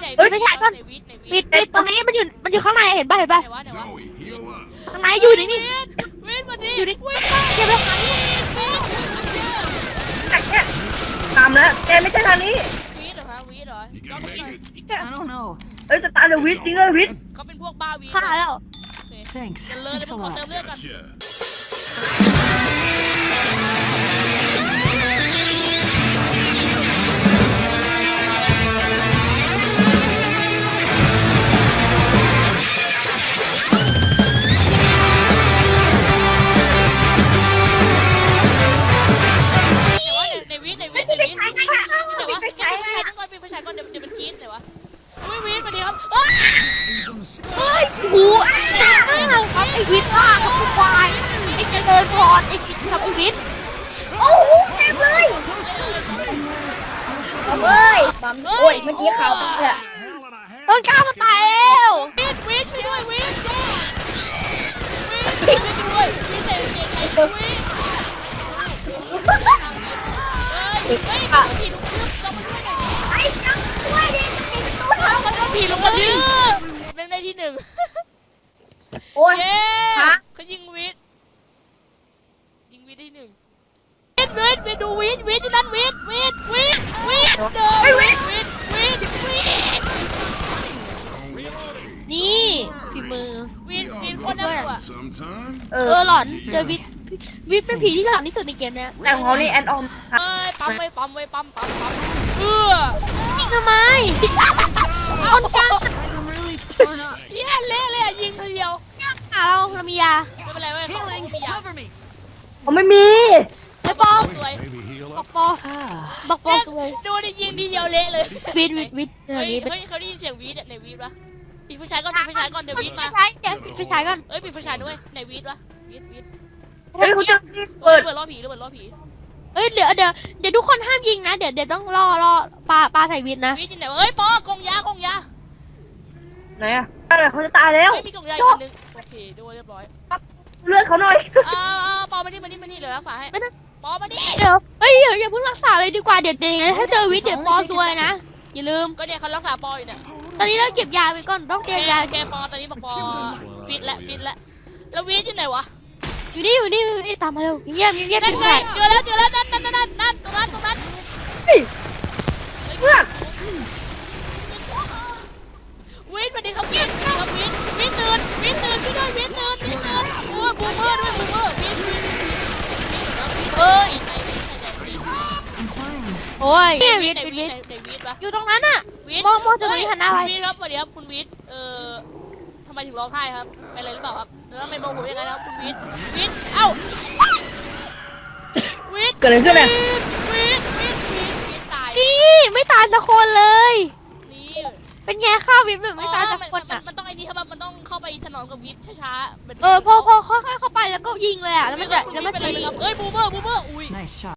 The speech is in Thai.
ไหนเฮ้ยไม่ใช่ก่อนไหนวิทย์ไหนปิวิดทย์ปิดตรงนี้มันอยู่มันอยู่ข้างในเห็นป่ะเห็นป่ะไหนวะไหนวะ Zoe, heal up. ข้างในอยู่นี่นี่ วิทย์มาดิอยู่นี่วิทย์เก็บไว้ข้างนี้ตามแล้วแกไม่ใช่ทางนี้วิทย์เหรอฮะวิทย์เหรอ You ลอง can ไปหน่อย make it. I don't know. เอ้ยจะตามเดอะวิทจริงเลยวิทเขาเป็นพวกบ้าวิทย์ฆ่านะแล้ว Thanks. จะเลยเลย Thanks มึ a งขอ lot. เติมเลือดก่อน Gotcha. ยวะอุ้ยวิทย์มาดิครับอ้าเฮ้ยหูอ้าวครับไอวิทย์ว่าครับคุณควายไอเจริญพรไอวิทย์ครับไอวิทย์โอ้โหเต็มเลยเอาเว้ยปั๊มโอ้ยเมื่อกี้ข่าวเนี่ยต้นกล้ามาตายแล้ววิทย์วิทย์ช่วยด้วยวิทย์วิทย์ช่วยด้วยวิทย์เจ๋งเจ๋งไอ้วิทย์เฮ้ยเฮ้ยผีลุ กันผีลุกมาดิเป็นได้ที่หนึ่งโอ้ยเย้ฮะเขายิงวิทย์ยิงวิทย์ได้ที่หนึ่งวิทย์วิทย์วิทย์ดูวิทย์วิทย์อยู่นั่นวิทย์วิทย์วิทย์วิทย์เดินวิทย์วิทย์วิทย์วิทย์นี่ฝีมือ วิทย์วิทย์โคนน่ากลัว Sometime. เอเอออหลอนเจอวิทย์วิทย์เป็นผีที่ฉลาดที่สุดในเกมเนี้ยแต่ของเขานี่แอนออมเอ้ยปั๊มไว้ปั๊มไว้ปั๊มปั๊มปั๊มเออยิงทำไม ต้นกล้า Guys, I'm really torn up. เย้เละเลยอะยิงทีเดียวหาเราเรามียาไม่เป็นไรไม่เป็นไร Healing, มียา cover me. เขาไม่มี ไอปอมสวย Maybe heal บอก up. ปอบอกปอตัวดูดิยิงทีเดียวเละเลยวิทย์วิทย์วิทย์เดี๋ยเฮ้วยนี้เป็นเฮ้ยเขาได้ยินเสียงวีดอะไหนวีดวะปิดไฟฉายก่อนปิดไฟฉายก่อนเดี๋ยววีดมาใช้เดี๋ยวปิดไฟฉายก่อนเอ้ยปิดไฟฉายด้วยไหนวีดวะวีดวีดเฮ้ยเขาจะเปิเปิดดเปิดล้อผีหรือเปิดล้อผี เอ้ยเดี๋ยวเดี๋ยวเดี๋ยวทุกคนห้ามยิงนะ เดี๋ยวเดี๋ยวต้องรอรอปลาปลาใส่วิทย์นะวีดอยู่ไหนวะเฮ้ยปอกงยากงยาไหนอะอะไรเขาจะตายแล้วไม่มีกงยาอีกอันนึงโอเคดูเรียบร้อยเลือดเขาหน่อยอ่าปอมานี่มานี่มานี่เดี๋ยวรักษาให้ปอมานี่เดี๋ยวเฮ้ยเดี๋ยวอย่าเพิ่งรักษาเลยดีกว่าเดี๋ยวเดี๋ยวยังไงถ้าเจอวิทย์เดี๋ยวปอซวยนะ อย่าลืม ก็เนี่ยเขารักษาปออยู่เนี่ยตอนนี้เราเก็บยาไปก่อนต้องแกเก็บยา แกปอตอนนี้บอกปอฟิตแล้วฟิตแล้วแล้ววีดอยู่ไหนวะ อยู่นี่อยู่นี่อยู่นี่ตามมาเร็วเงียบเงียบเงียบนั่นปิดไงไฟเจอแล้วเจอแล้วนั่นนั่นนั่นนั่นตรงนั้นตรงนั้นเฮ้ยเพื่อนวินมาดิครับวินครับวินวินตื่นวินตื่นช่วยด้วยวินตื่นวินตื่นเออบูมเมอร์ด้วยบูมเมอร์วินวินวินวินครับวินเอ้ยใครวินใครใหญ่วิน I'm fine. โอ้ยวิวินทย์ไหนวิทย์วิวินทย์ไหนวินปะอยู่ตรงนั้นอะวินมองมองจะมีหันหน้าไว้วินครับสวัสดีครับคุณวินเอ่อทำไมถึงร้องไห้ครับเป็นอะไรหรือเปล่าครับ แล้วทำไมโมโหยังไงครับคุณวินวินเอ้าวินเกิดอะไรขึ้นเนี่ย วินวินวินวินตาย นี่ไม่ตายสักคนเลย นี่เป็นไงข้าวิทย์แบบไม่ตายสักมันคนมันอะ มันต้องไอ้นี่ครับมันต้องเข้าไปถนอมกับวินช้าๆหมืนเออพอพอค่อยๆเข้าไปแล้วก็ยิงเลยอะแล้วมันจะแล้วมันจะเอ้ยบูมเมอร์บูมเมอร์อุ้ย Nice shot.